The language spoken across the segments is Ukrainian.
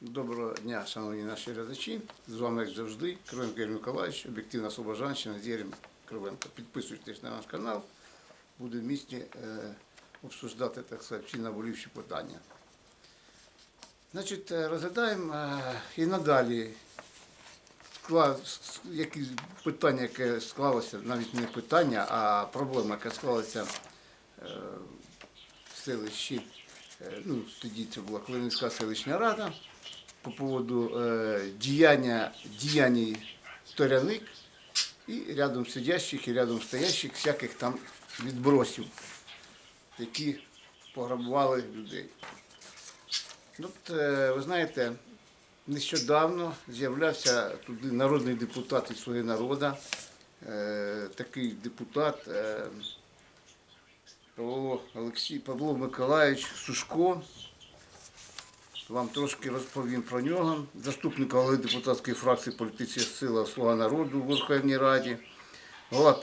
Доброго дня, шановні наші глядачі. З вами, як завжди, Кривенко Ігор Миколаївич, об'єктивна Слобожанщина, Дєрім Кривенко. Підписуйтесь на наш канал, буде в місті е, обсуждати, так сказати, всі наболівші питання. Значить, е, розглядаємо е, і надалі скла- с- які питання, яке склалося, навіть не питання, а проблема, яка склалася е, в селищі, ну, тоді це була Клинівська селищна рада, по поводу е, діяння, діянь Торяник і рядом сидящих і рядом стоящих всяких там відбросів, які пограбували людей. Ну, От, е, ви знаєте, нещодавно з'являвся туди народний депутат від «Слуги народу», е, такий депутат Павло Олексій, Павло Миколаївич Сушко. Вам трошки розповім про нього. Заступник голови депутатської фракції політичної сила Слуга народу у Верховній Раді, голова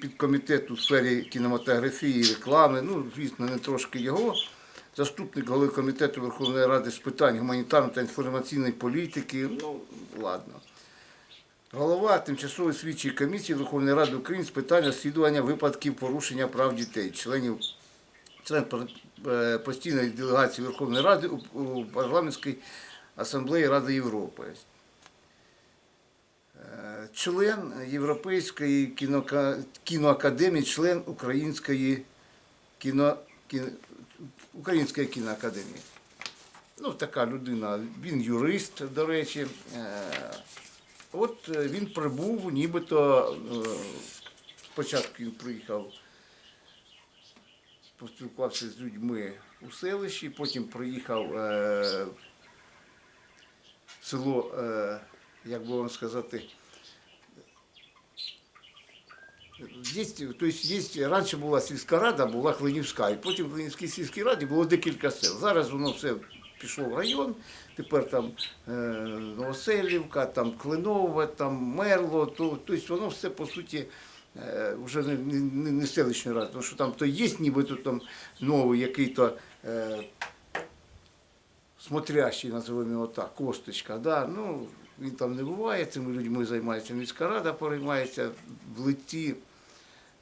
підкомітету у сфері кінематографії і реклами. Ну, звісно, не трошки його. Заступник голови комітету Верховної Ради з питань гуманітарної та інформаційної політики. Ну, ладно. Голова тимчасової слідчої комісії Верховної Ради України з питань розслідування випадків порушення прав дітей, членів член е, постійної делегації Верховної Ради у, парламентській асамблеї Ради Європи. Е, Член Європейської кіноакадемії, член Української кіно, кіно, Української кіноакадемії. Ну, така людина, він юрист, до речі. От е, він прибув, нібито е, спочатку він приїхав поспілкувався з людьми у селищі, потім приїхав е, в село, е, як би вам сказати, Есть, то есть есть, раніше була сільська рада, була Хлинівська, і потім в Хлинівській сільській раді було декілька сел. Зараз воно все пішло в район, тепер там е, Новоселівка, там Клинове, там Мерло, то, тобто воно все по суті е, вже не, не, не селищна рада, тому що там то є нібито там новий який-то е, смотрящий, називаємо його так, косточка, да? ну, він там не буває, цими людьми займається міська рада, переймається в лиці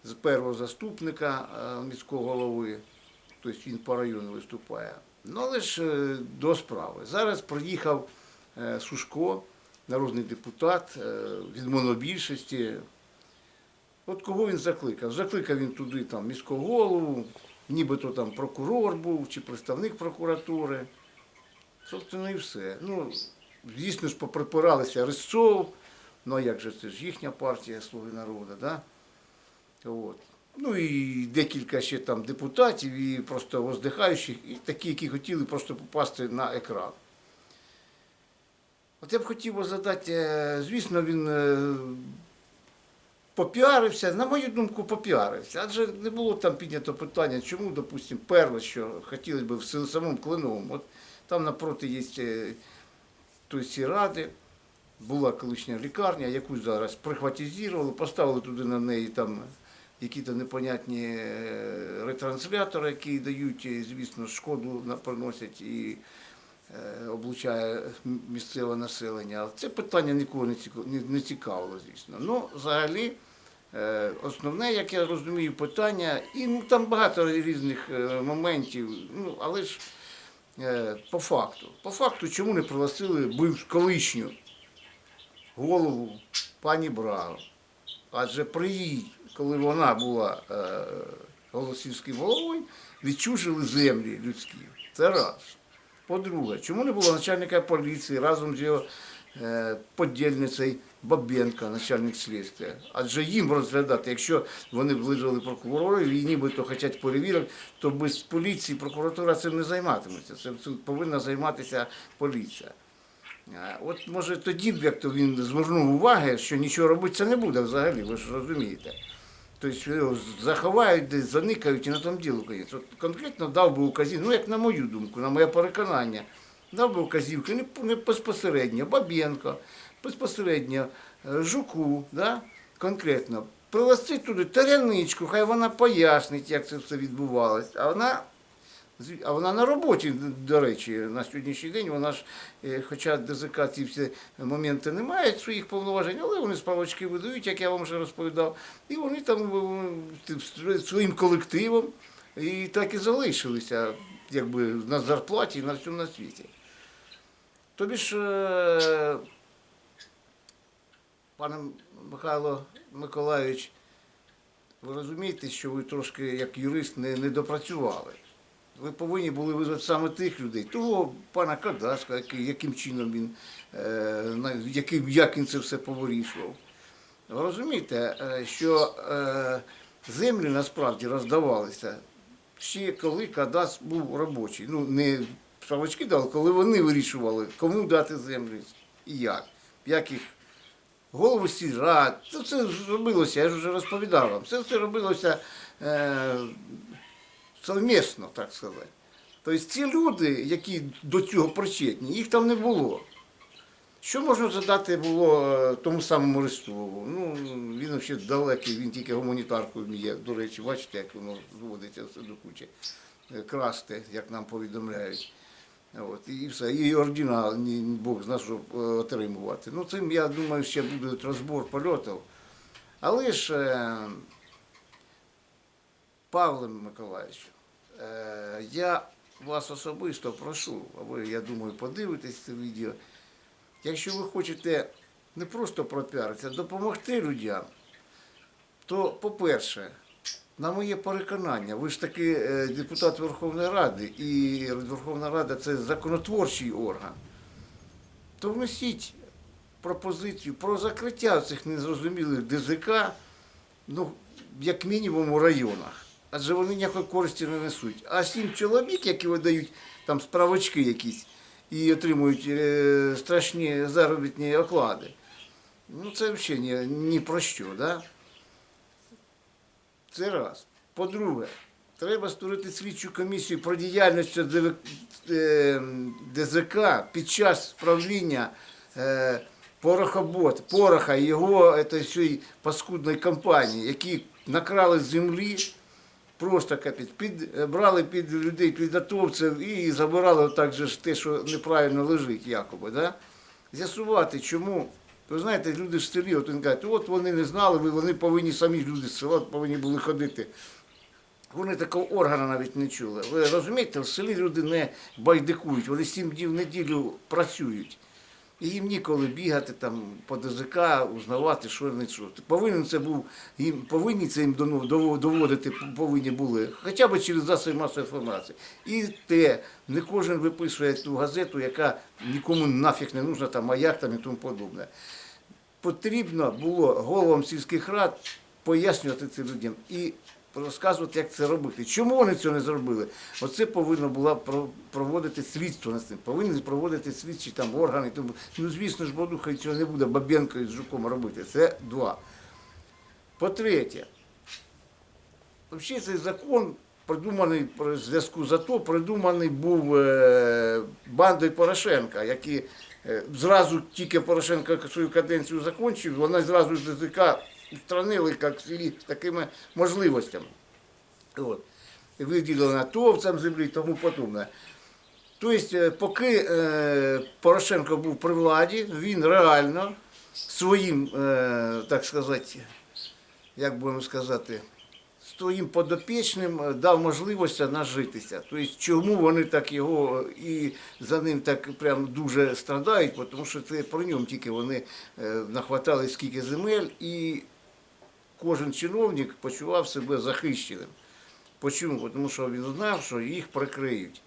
з першого заступника е, міського голови, тобто він по району виступає. Ну, але е, до справи. Зараз приїхав е, Сушко, народний депутат е, від монобільшості. От кого він закликав? Закликав він туди там міського голову, нібито там прокурор був чи представник прокуратури. Собственно, і все. Ну, звісно ж, поприпиралися Рисцов, ну а як же це ж їхня партія Слуги народу, да? От. Ну і декілька ще там депутатів, і просто воздихаючих, і такі, які хотіли просто попасти на екран. От я б хотів задати, е, звісно, він е, попіарився, на мою думку, попіарився. Адже не було там піднято питання, чому, допустимо, перше, що хотілося б в самому Клиновому. От там напроти є е, той ради, була колишня лікарня, яку зараз прихватизували, поставили туди на неї там якісь непонятні е, ретранслятори, які дають, е, звісно, шкоду приносять і е, облучає місцеве населення. Це питання нікого не цікавило, звісно. Ну, взагалі, основне, як я розумію, питання, і ну, там багато різних моментів, ну, але ж по факту. По факту, чому не пригласили колишню голову пані Браго? Адже при їй, коли вона була е, голосівським головою, відчужили землі людські. Це раз. По-друге, чому не було начальника поліції разом з його е, подільницею Бабенко, начальник слідства? Адже їм розглядати, якщо вони визвали прокурорів і нібито хочуть перевірок, то без поліції прокуратура цим не займатиметься. Цим, повинна займатися поліція. Е, От може тоді б як то він звернув уваги, що нічого робити це не буде взагалі, ви ж розумієте. Тобто його заховають, десь заникають і на тому діло кінець. От конкретно дав би указівку, ну як на мою думку, на моє переконання, дав би указівки не, не безпосередньо Баб'єнко, безпосередньо е, Жуку, да? конкретно. привезти туди таряничку, хай вона пояснить, як це все відбувалося. А вона А вона на роботі, до речі, на сьогоднішній день вона ж, е, хоча ДЗК ці всі моменти не мають своїх повноважень, але вони справочки видають, як я вам вже розповідав, і вони там е, своїм колективом і так і залишилися, якби на зарплаті і на всьому на світі. Тобі ж, е, пане Михайло Миколайович, ви розумієте, що ви трошки як юрист не, не допрацювали. Ви повинні були визвати саме тих людей, того пана Кадаска, який, яким чином він, е, яким, як він це все повирішував. Ви розумієте, е, що е, землі насправді роздавалися ще коли Кадас був робочий. Ну, не правочки дали, коли вони вирішували, кому дати землі і як. Як їх голови сільрад. Це все робилося, я ж вже розповідав вам. Це все робилося е, совмісно, так сказати. Тобто ці люди, які до цього причетні, їх там не було. Що можна задати було е, тому самому Рестову? Ну, він взагалі далекий, він тільки гуманітаркою вміє. До речі, бачите, як воно зводиться все до кучі. Е, Красти, як нам повідомляють. От, і все. І ордіна Бог зна, що е, отримувати. Ну, цим, я думаю, ще буде розбор польотів. Але ж, е, Павле Миколаївич, е, я вас особисто прошу, а ви, я думаю, подивитесь це відео. Якщо ви хочете не просто пропіаритися, допомогти людям, то, по-перше, на моє переконання, ви ж таки е, депутат Верховної Ради, і Верховна Рада це законотворчий орган, то внесіть пропозицію про закриття цих незрозумілих ДЗК, ну, як мінімум у районах. Адже вони ніякої користі не несуть. А сім чоловік, які видають там справочки якісь і отримують е, страшні заробітні оклади, ну це взагалі ні, ні про що, да? Це раз. По-друге, треба створити слідчу комісію про діяльність е, ДЗК під час правління е, порохобот, пороха його е, цієї паскудної компанії, які накрали землі. Просто капець, під, е, брали під людей, під атовців і забирали так же те, що неправильно лежить, якоби. Да? З'ясувати, чому. Ви знаєте, люди в селі, от вони кажуть, от вони не знали, вони повинні самі люди з села повинні були ходити. Вони такого органу навіть не чули. Ви розумієте, в селі люди не байдикують, вони сім днів в неділю працюють. І їм ніколи бігати там по ДЗК, узнавати, що не що. Повинен це був, їм повинні це їм доводити повинні були, хоча б через засоби масової інформації. І те, не кожен виписує ту газету, яка нікому нафіг не нужна, там маяк там і тому подобне. Потрібно було головам сільських рад пояснювати це людям і розказувати, як це робити. Чому вони цього не зробили? Оце повинно було про- проводити слідство над цим. Повинні проводити слідчі там органи. Тому, ну, звісно ж, Бодуха цього не буде Бабенко із Жуком робити. Це два. По-третє, взагалі цей закон придуманий в зв'язку з АТО, придуманий був е, бандою Порошенка, які е, зразу тільки Порошенко свою каденцію закінчив, вона зразу з ДЗК устранили як селі з такими можливостями. От. Виділили атовцям землі і тому подобне. Тобто, е, поки е, Порошенко був при владі, він реально своїм, е, так сказати, як будемо сказати, своїм подопічним е, дав можливість нажитися. Тобто, чому вони так його е, і за ним так прям дуже страдають, тому що це про ньому тільки вони нахватали скільки земель, і кожен чиновник почував себе захищеним. Почому? Тому що він знав, що їх прикриють.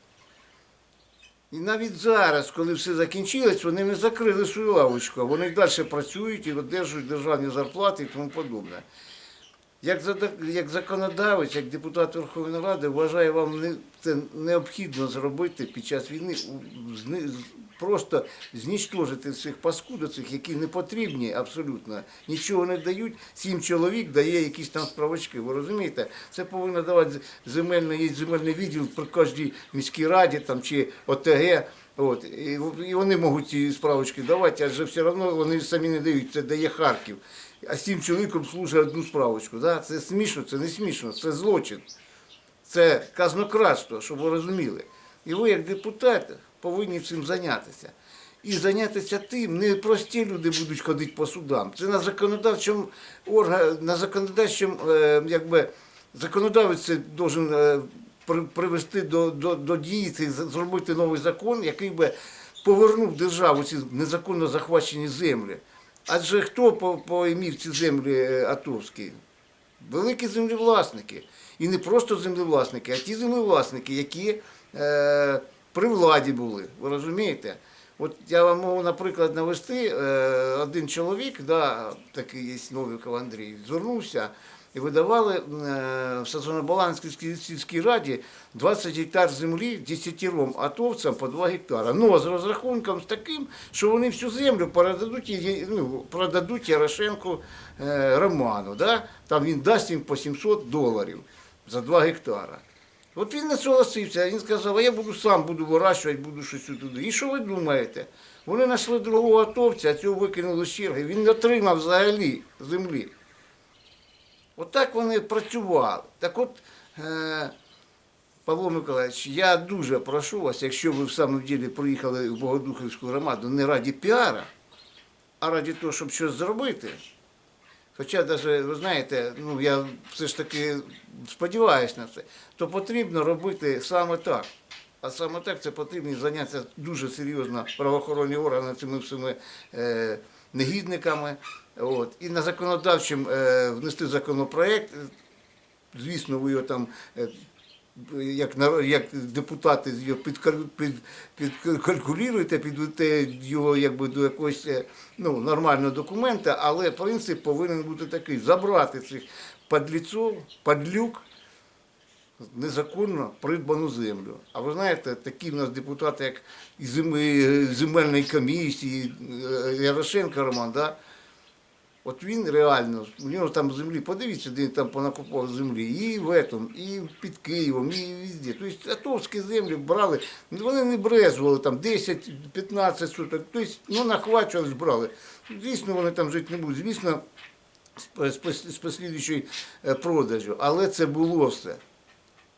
І навіть зараз, коли все закінчилось, вони не закрили свою лавочку, вони далі працюють і одержують державні зарплати і тому подобне. Як, як законодавець, як депутат Верховної Ради, вважаю, вам це необхідно зробити під час війни, просто знічтожити цих паскудоцих, які не потрібні абсолютно, нічого не дають. Сім чоловік дає якісь там справочки. Ви розумієте? Це повинно давати земельний, земельний відділ при кожній міській раді там, чи ОТГ. От, і вони можуть ці справочки давати, адже все одно вони самі не дають, це дає Харків. А сім чоловіком служить одну справочку. Да? Це смішно, це не смішно, це злочин. Це казнократство, щоб ви розуміли. І ви, як депутат, повинні цим зайнятися. І зайнятися тим, не прості люди будуть ходити по судам. Це на законодавчому орган, на законодавчому, е, якби законодавець должен е, привести до, до, до дії, це з- зробити новий закон, який би повернув державу ці незаконно захвачені землі. Адже хто по- поімів ці землі е, атовські? Великі землевласники. І не просто землевласники, а ті землевласники, які е, при владі були. Ви розумієте? От я вам можу, наприклад, навести е, один чоловік, да, такий є Новіков Андрій, звернувся і видавали е, в Сазонобаланській сільській раді 20 гектар землі 10 атовцям по 2 гектара. Ну, з розрахунком з таким, що вони всю землю передадуть, ну, продадуть Ярошенку е, Роману. Да? Там він дасть їм по 700 доларів за 2 гектара. От він не согласився, він сказав, а я буду сам буду вирощувати, буду щось туди. І що ви думаєте? Вони знайшли другого атовця, а цього викинули з черги. Він не отримав взагалі землі. Отак вони працювали. Так от, е, Павло Миколаївич, я дуже прошу вас, якщо ви в самому ділі приїхали в Богодухівську громаду не раді піара, а раді того, щоб щось зробити. Хоча навіть, ви знаєте, ну я все ж таки сподіваюся на це, то потрібно робити саме так. А саме так це потрібно зайнятися дуже серйозно правоохоронні органи цими всіми е, негідниками. От. І на законодавчим е, внести законопроект. Звісно, ви його там. Е, як, як депутати підкалькулюєте, підведете його якби до якогось е, ну, нормального документа, але принцип повинен бути такий: забрати цих падліців, падлюк, незаконно придбану землю. А ви знаєте, такі в нас депутати, як із земельної комісії, е, Ярошенко Роман, да? От він реально, у нього там землі, подивіться, де він там понакупав землі, і в этом, і під Києвом, і везде. Тобто атовські землі брали, вони не брезували там 10-15 суток, тобто, ну, нахвачувались, брали. Звісно, вони там жити не будуть, звісно, з пос- послідуючою е, продажу, але це було все.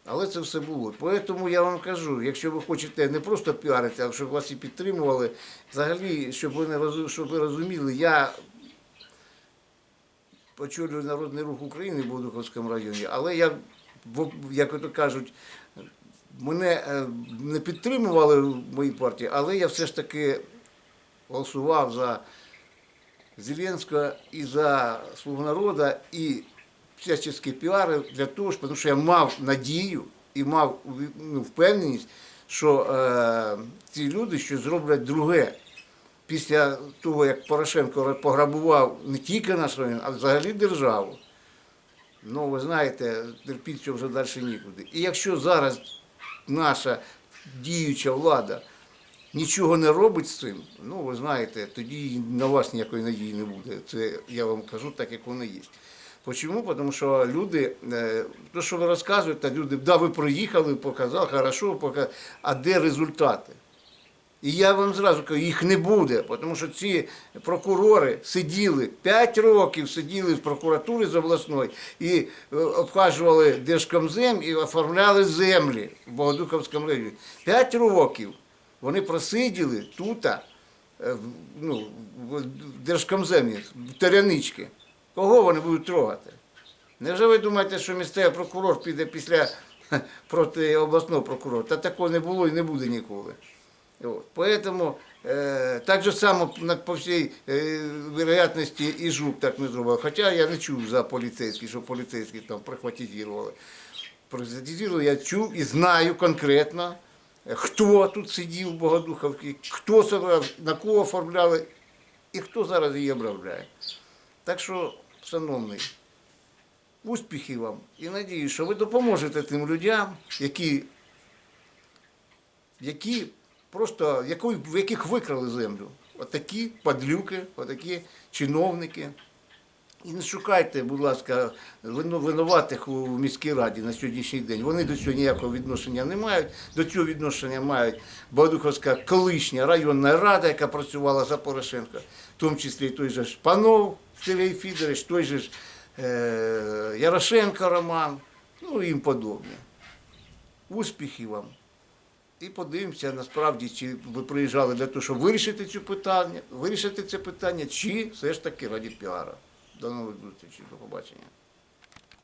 Але це все було. Тому я вам кажу, якщо ви хочете не просто піарити, а щоб вас і підтримували, взагалі, щоб ви, не щоб ви розуміли, я очолюю Народний рух України в Бодуховському районі, але я, як ото кажуть, мене е, не підтримували в моїй партії, але я все ж таки голосував за Зеленського і за Слугу народу, і всячески піари для того, тому що я мав надію і мав ну, впевненість, що е, ці люди щось зроблять друге. Після того, як Порошенко пограбував не тільки наш район, а взагалі державу. Ну, ви знаєте, терпіть цього вже далі нікуди. І якщо зараз наша діюча влада нічого не робить з цим, ну ви знаєте, тоді на вас ніякої надії не буде. Це я вам кажу так, як воно є. Чому? Тому що люди, е, то, що ви розказуєте, люди, да, ви приїхали, показали, хорошо, показали, а де результати? І я вам зразу кажу, їх не буде, тому що ці прокурори сиділи 5 років сиділи в прокуратурі з обласної і е, обхажували Держкомзем і оформляли землі в Богодуховському районі. 5 років вони просиділи тут, е, ну, в Держкомземі, в Терянички. Кого вони будуть трогати? Невже ви думаєте, що місцевий прокурор піде після проти обласного прокурора? Та такого не було і не буде ніколи. Вот. Поэтому э, так же само на- по всій э, вероятності і жук так не зробив. Хоча я не чув за поліцейських, що поліцейські там прихватизували. Прихватизували, я чув і знаю конкретно, е, хто тут сидів в Богодуховці, хто собрав, на кого оформляли і хто зараз її обробляє. Так що, шановний, успіхів вам і надію, що ви допоможете тим людям, які які просто яку- в яких викрали землю. Отакі падлюки, отакі чиновники. І не шукайте, будь ласка, винуватих у міській раді на сьогоднішній день. Вони до цього ніякого відношення не мають. До цього відношення мають Богодуховська колишня районна рада, яка працювала за Порошенка, в тому числі той же ж Панов Сергій Фідорович, той же ж е, Ярошенко Роман, ну і їм подобне. успіхів вам. І подивимося насправді, чи ви приїжджали для того, щоб вирішити цю питання, вирішити це питання, чи все ж таки раді піара. До нових зустрічей, до побачення.